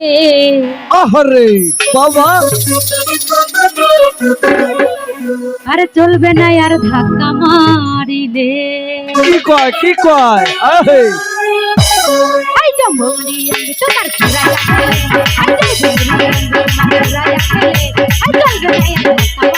আহারে বাবা। আর চলবে না আর ধাক্কা মারিলে। কি কয় কি কয়? আহে আই তো মরি আমি তোমার ঘুরা রাখলে আই তো মরি আমি তোমার আই চলবে না আর ধাক্কা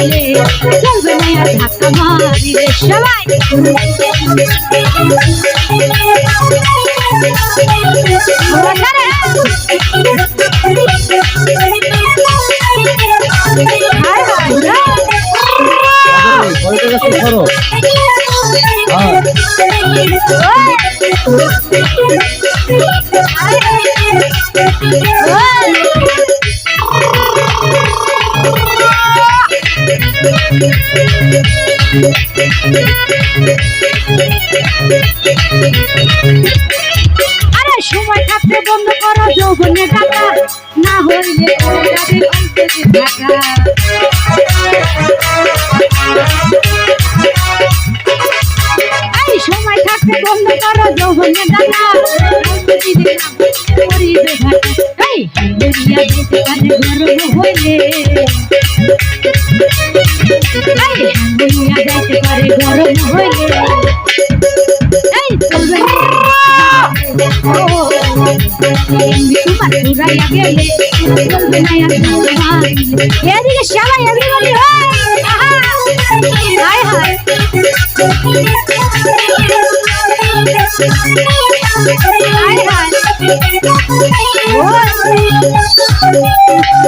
গেলে চলবে না আর ধাক্কা মারিলে। ও যৌবনের রিয়াকে তোমার আরে সময় থাকতে বন্ধ করো, যৌবনে টাকা না হইলে ঢাকা এই সময় থাকতে বন্ধ করো, যৌবনে টাকা দিনে করিবে এই দুনিয়া যেতে পারে গরম হইলে। এদিকে সবাই এদিকে হায় হায় হায় হায় এই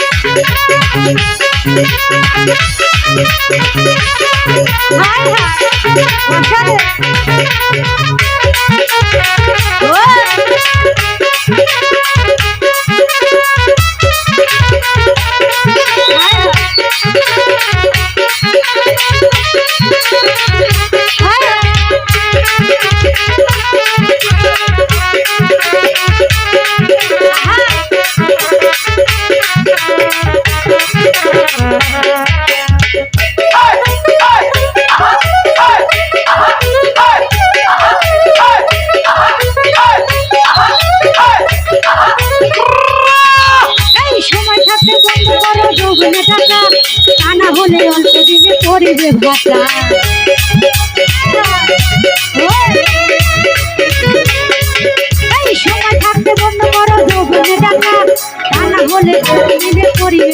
যাইতে পারে অল্প দিনে পরিবে ভাতা এই সময় থাকতে বন্ধ করো যৌবনে টাকা তা না হলে অল্প দিনে ভাতা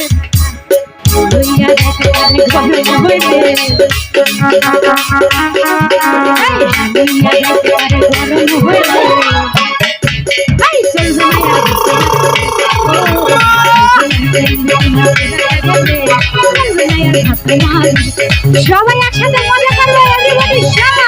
হইয়া পারে গরম হইলে এই হইয়া পারে গরম হইলে এই চলবে না সবাই একসাথে মজা করব এভরিবডি শাউট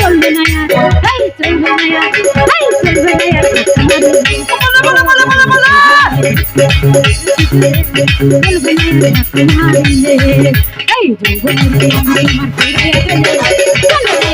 চলবে না আর এই চলবে না আর এই চলবে না আর বলা বলা বলা বলা চলবে না আর মারলে এই যৌবনেরই আমার চলবে না